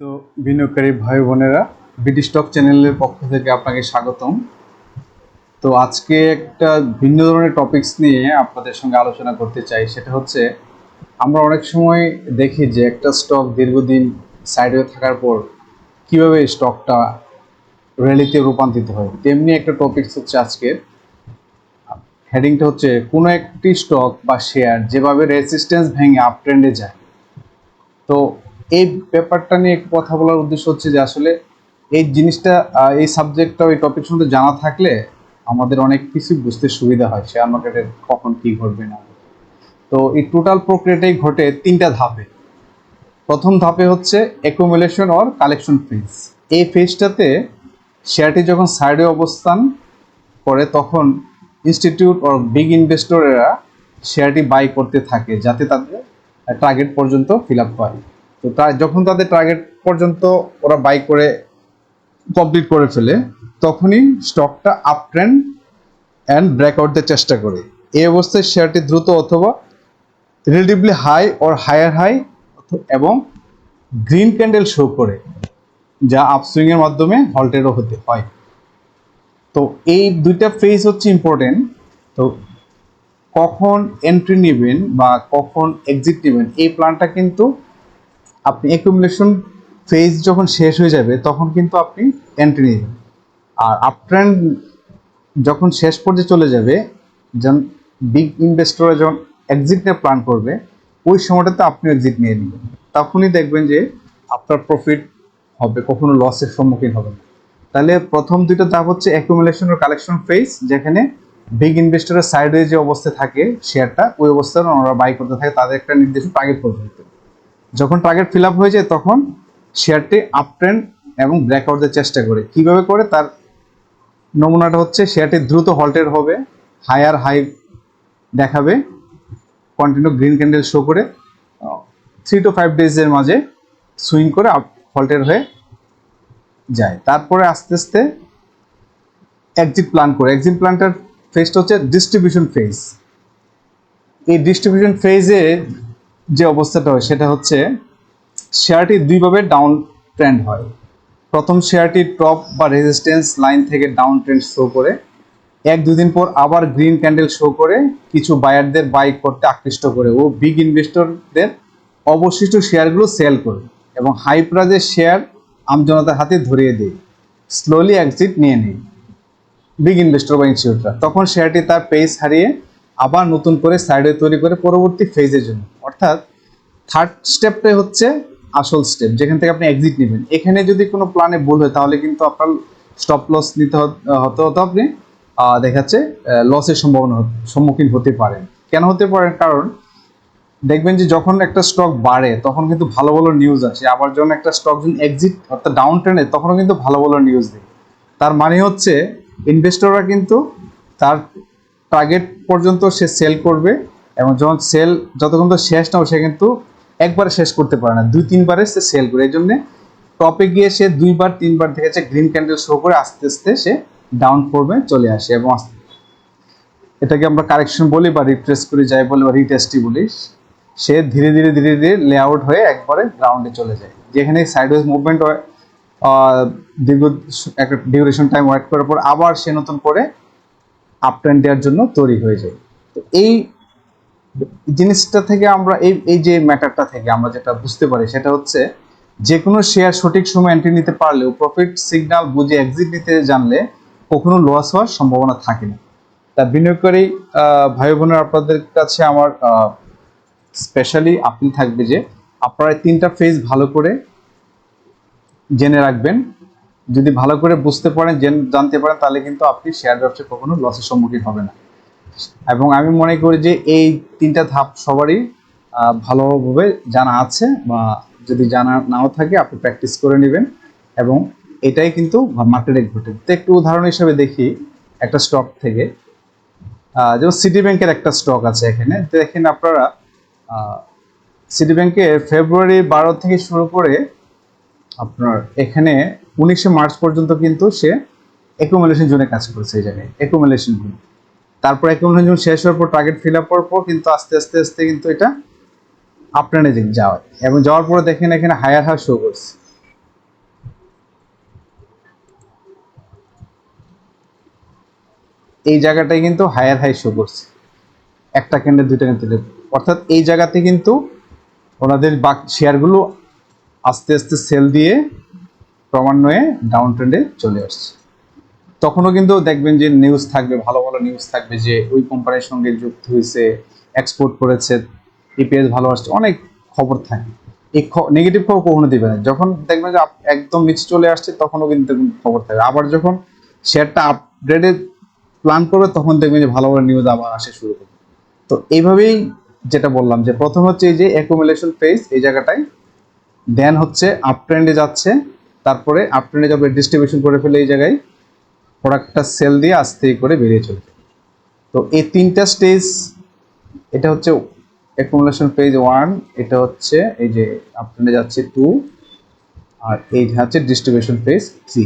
তো বিনিয়োগকারী ভাই বোনেরা বিডি স্টক চ্যানেলের পক্ষ থেকে আপনাকে স্বাগতম। তো আজকে একটা ভিন্ন ধরনের টপিকস নিয়ে আপনাদের সঙ্গে আলোচনা করতে চাই। সেটা হচ্ছে, আমরা অনেক সময় দেখি যে একটা স্টক দীর্ঘদিন সাইডে থাকার পর কীভাবে স্টকটা র্যালিতে রূপান্তরিত হয়। তেমনি একটা টপিকস হচ্ছে আজকে হেডিংটা হচ্ছে, কোনো একটি স্টক বা শেয়ার যেভাবে রেসিস্ট্যান্স ভেঙে আপ ট্রেন্ডে যায়। তো এই ব্যাপারটা নিয়ে একটু কথা বলার উদ্দেশ্য হচ্ছে যে আসলে এই জিনিসটা এই সাবজেক্টটা ওই টপিক সম্বন্ধে জানা থাকলে আমাদের অনেক কিছু বুঝতে সুবিধা হয় শেয়ার মার্কেটে কখন কি ঘটবে না তো এই টোটাল প্রক্রিয়াটাই ঘটে তিনটা ধাপে। প্রথম ধাপে হচ্ছে অ্যাকুমুলেশন অর কালেকশন ফেজ এই ফেজটাতে শেয়ারটি যখন সাইডে অবস্থান করে, তখন ইনস্টিটিউট অর বিগ ইনভেস্টরেরা শেয়ারটি বাই করতে থাকে, যাতে তাদের টার্গেট পর্যন্ত ফিল আপ হয়। তো তা যখন তাদের টার্গেট পর্যন্ত ওরা বাই করে কমপ্লিট করে ফেলে, তখনই স্টকটা আপ ট্রেন্ড অ্যান্ড ব্রেকআউট দেওয়ার চেষ্টা করে। এই অবস্থায় শেয়ারটি দ্রুত অথবা relatively high or higher high এবং গ্রিন ক্যান্ডেল শো করে, যা আপসুইং এর মাধ্যমে হল্টেরও হতে হয়। তো এই দুইটা ফেজ হচ্ছে ইম্পর্টেন্ট তো কখন এন্ট্রি নেবেন বা কখন এক্সিট নেবেন, এই প্ল্যানটা কিন্তু আপনি অ্যাকুমুলেশন ফেজ যখন শেষ হয়ে যাবে, তখন কিন্তু আপনি এন্ট্রি নেবেন। আর আপট্রেন্ড যখন শেষ পর্যায়ে চলে যাবে, যখন বিগ ইনভেস্টররা যখন এক্সিটের প্ল্যান করবে, ওই সময়টাতে আপনি এক্সিট নিয়ে নেবেন। তখনই দেখবেন যে আপনার প্রফিট হবে, কখনো লসের সম্মুখীন হবে না। তাহলে প্রথম দুইটা ধাপ হচ্ছে অ্যাকুমুলেশন ও কালেকশন ফেজ যেখানে বিগ ইনভেস্টরের সাইডে যে অবস্থায় থাকে শেয়ারটা ওই অবস্থায় ওনারা বাই করতে থাকে, তাদের একটা নির্দিষ্ট টার্গেট পর্যন্ত যখন টার্গেট ফিল হয়ে যায়, তখন শেয়ারটি আপ ট্রেন্ড এবং ব্রেকআউট দেওয়ার চেষ্টা করে। কীভাবে করে? তার নমুনাটা হচ্ছে শেয়ারটি দ্রুত হল্টের হবে হায়ার হাই দেখাবে কন্টিনিউ গ্রিন ক্যান্ডেল শো করে থ্রি টু ফাইভ ডেজের মাঝে সুইং করে আপ হল্টের হয়ে যায়। তারপরে আস্তে আস্তে এক্সিট প্ল্যান করে। এক্সিট প্ল্যানটার ফেজটা হচ্ছে ডিস্ট্রিবিউশন ফেজ এই ডিস্ট্রিবিউশন ফেজে যে অবস্থাটা হয়, সেটা হচ্ছে শেয়ারটি দুইভাবে ডাউন ট্রেন্ড হয়। প্রথম শেয়ারটি টপ বা রেজিস্ট্যান্স লাইন থেকে ডাউন ট্রেন্ড শো করে, এক দুদিন পর আবার গ্রিন ক্যান্ডেল শো করে, কিছু বায়ারদের বাই করতে আকৃষ্ট করে ও বিগ ইনভেস্টরদের অবশিষ্ট শেয়ারগুলো সেল করে এবং হাই প্রাইজের শেয়ার আমজনতার হাতে ধরিয়ে দেয় স্লোলি এক্সিট নিয়ে নেয় বিগ ইনভেস্টর বা ইনস্টিটিউটরা তখন শেয়ারটি তার পেজ হারিয়ে আবার নতুন করে সাইডে তৈরি করে পরবর্তী ফেজের জন্য। অর্থাৎ থার্ড স্টেপটাই হচ্ছে আসল স্টেপ যেখান থেকে আপনি এক্সিট নেবেন। এখানে যদি কোনো প্ল্যানে ভুল হয়, তাহলে কিন্তু আপনার স্টপ লস নিতে হতে হতে আপনি দেখাচ্ছে লসের সম্ভাবনা সম্মুখীন হতে পারেন। কেন হতে পারেন? কারণ দেখবেন যে যখন একটা স্টক বাড়ে, তখন কিন্তু ভালো ভালো নিউজ আসে। আবার যখন একটা স্টক যখন এক্সিট অর্থাৎ ডাউন ট্রেনে তখনও কিন্তু ভালো ভালো নিউজ দেয় তার মানে হচ্ছে ইনভেস্টররা কিন্তু তার টার্গেট পর্যন্ত সে সেল করবে। এবং যখন সেল যতক্ষণ তো শেষ না সে কিন্তু একবারে শেষ করতে পারে না। দুই, তিনবারে সে সেল করে। এই জন্যে টপে গিয়ে সে দুইবার, তিনবার দেখেছে গ্রিন ক্যান্ডেল শো করে আস্তে আস্তে সে ডাউন ফর্মে চলে আসে এবং এটাকে আমরা কারেকশন বলি বা রিট্রেস করে, যাই বলি বা রিটেস্টি বলি, সে ধীরে ধীরে ধীরে ধীরে লেআউট হয়ে একবারে গ্রাউন্ডে চলে যায়। যেখানে সাইডওয়েজ মুভমেন্ট হয় দীর্ঘ একটা ডিউরেশন টাইম ওয়েট করার পর আবার সে নতুন করে আপ ট্রেন্ড দেওয়ার জন্য তৈরি হয়ে যায়। তো এই জিনিসটা থেকে আমরা এই এই যে ম্যাটারটা থেকে আমরা যেটা বুঝতে পারি সেটা হচ্ছে যে কোনো শেয়ার সঠিক সময় এন্ট্রি নিতে পারলেও প্রফিট সিগন্যাল বুঝে এক্সিট নিতে জানলে কখনো লস হওয়ার সম্ভাবনা থাকে না। তা বিনিয়োগকারী ভাই বোনের আপনাদের কাছে আমার স্পেশালি আপিল থাকবে যে আপনারা তিনটা ফেজ ভালো করে জেনে রাখবেন। যদি ভালো করে বুঝতে পারেন, জেন- জানতে পারেন, তাহলে কিন্তু আপনি শেয়ার ব্যবসায় কখনো লসের সম্মুখীন হবে না। এবং আমি মনে করি যে এই তিনটা ধাপ সবারই ভালোভাবে জানা আছে বা যদি জানা নাও থাকে, আপনি প্র্যাকটিস করে নেবেন। এবং এটাই কিন্তু মার্কেটে ঘটে। তো একটু উদাহরণ হিসেবে দেখি একটা স্টক থেকে। যেমন সিটি ব্যাংকের একটা স্টক আছে এখানে। দেখেন আপনারা সিটি ব্যাংকের ফেব্রুয়ারি বারো থেকে শুরু করে আপনার এখানে উনিশে মার্চ পর্যন্ত কিন্তু সে অ্যাকুমুলেশন জোনে কাজ করেছে এই জায়গায়। অ্যাকুমুলেশন জোন তারপর অ্যাকুমুলেশন শেষ হওয়ার পর টার্গেট ফিল আপ করার পর কিন্তু আস্তে আস্তে আস্তে কিন্তু এটা আপনার দিক যাওয়া এবং যাওয়ার পরে দেখেন এখানে হায়ার হার শো করছে। এই জায়গাটায় কিন্তু হায়ার হাই শো করছে। একটা ক্যান্ডেল দুইটা ক্যান্ডেল অর্থাৎ এই জায়গাতে কিন্তু ওনাদের বাক শেয়ারগুলো আস্তে আস্তে সেল দিয়ে ক্রমান্বয়ে ডাউন ট্রেন্ডে চলে আসছে। তখনও কিন্তু দেখবেন যে নিউজ থাকবে, ভালো ভালো নিউজ থাকবে যে ওই কোম্পানির সঙ্গে যুক্ত হয়েছে এক্সপোর্ট করেছে ইপিএস ভালো আসছে, অনেক খবর থাকে। এই নেগেটিভ খবর কখনো দিবে না। যখন দেখবেন যে একদম নিচে চলে আসছে, তখনও কিন্তু খবর থাকবে। আবার যখন শেয়ারটা আপগ্রেডে প্ল্যান করবে, তখন দেখবেন যে ভালো ভালো নিউজ আবার আসে শুরু করবে। তো এইভাবেই যেটা বললাম যে প্রথম হচ্ছে এই যে অ্যাকুমুলেশন ফেজ এই জায়গাটায়। দেন হচ্ছে আপ ট্রেন্ডে যাচ্ছে, তারপরে আপ ট্রেন্ডে যাবে ডিস্ট্রিবিউশন করে ফেলে এই জায়গায় প্রোডাক্টটা সেল দিয়ে আস্তে করে বেরিয়ে চলবে তো এই তিনটা স্টেজ এটা হচ্ছে অ্যাকুমুলেশন পেজ ওয়ান এটা হচ্ছে এই যে আপ ট্রেন্ডে যাচ্ছে টু আর এই হচ্ছে ডিস্ট্রিবিউশন ফেজ থ্রি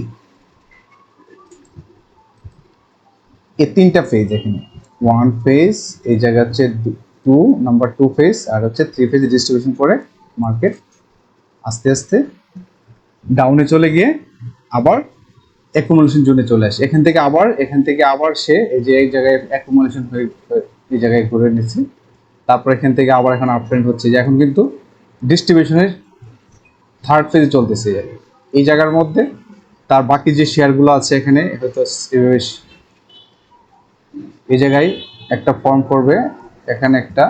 এই তিনটা ফেজ এখানে ওয়ান ফেজ এই জায়গা হচ্ছে টু নাম্বার টু ফেজ আর হচ্ছে থ্রি ফেজ ডিস্ট্রিবিউশন করে মার্কেট আস্তে আস্তে ডাউনে চলে গিয়ে আবার অ্যাকুমুলেশন জোনে চলে আসে। এখান থেকে আবার, এখান থেকে আবার সে এই যে এক জায়গায় অ্যাকুমুলেশন হয়ে এই জায়গায় ঘুরে নিচ্ছে। তারপর এখান থেকে আবার এখন আপ ট্রেন্ড হচ্ছে যে এখন কিন্তু ডিস্ট্রিবিউশনের থার্ড ফেজে চলতেছে। এই জায়গার মধ্যে তার বাকি যে শেয়ারগুলো আছে এখানে হয়তো এই জায়গায় একটা ফর্ম করবে, এখানে একটা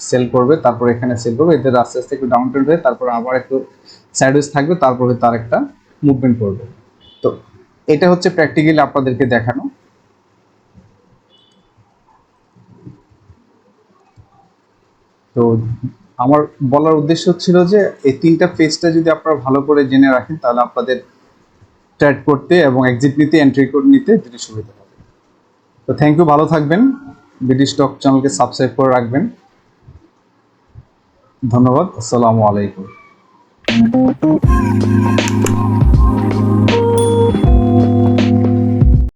সেল করবে, তারপর এখানে সেল করবে, এদের আস্তে আস্তে একটু ডাউন ট্রেন্ড হয়ে তারপর আবার একটু সাইডওয়েজ থাকবে, তারপরে তার একটা মুভমেন্ট করবে। তো এটা হচ্ছে প্র্যাকটিক্যালি আপনাদেরকে দেখানো। তো আমার বলার উদ্দেশ্য ছিল যে এই তিনটা ফেজটা যদি আপনারা ভালো করে জেনে রাখেন, তাহলে আপনাদের ট্রেড করতে এবং এক্সিট নিতে এন্ট্রি কোড নিতে দুটি সুবিধা হবে। তো থ্যাংক ইউ ভালো থাকবেন। বিডি স্টক চ্যানেলকে সাবস্ক্রাইব করে রাখবেন। ধন্যবাদ, আসসালামু আলাইকুম।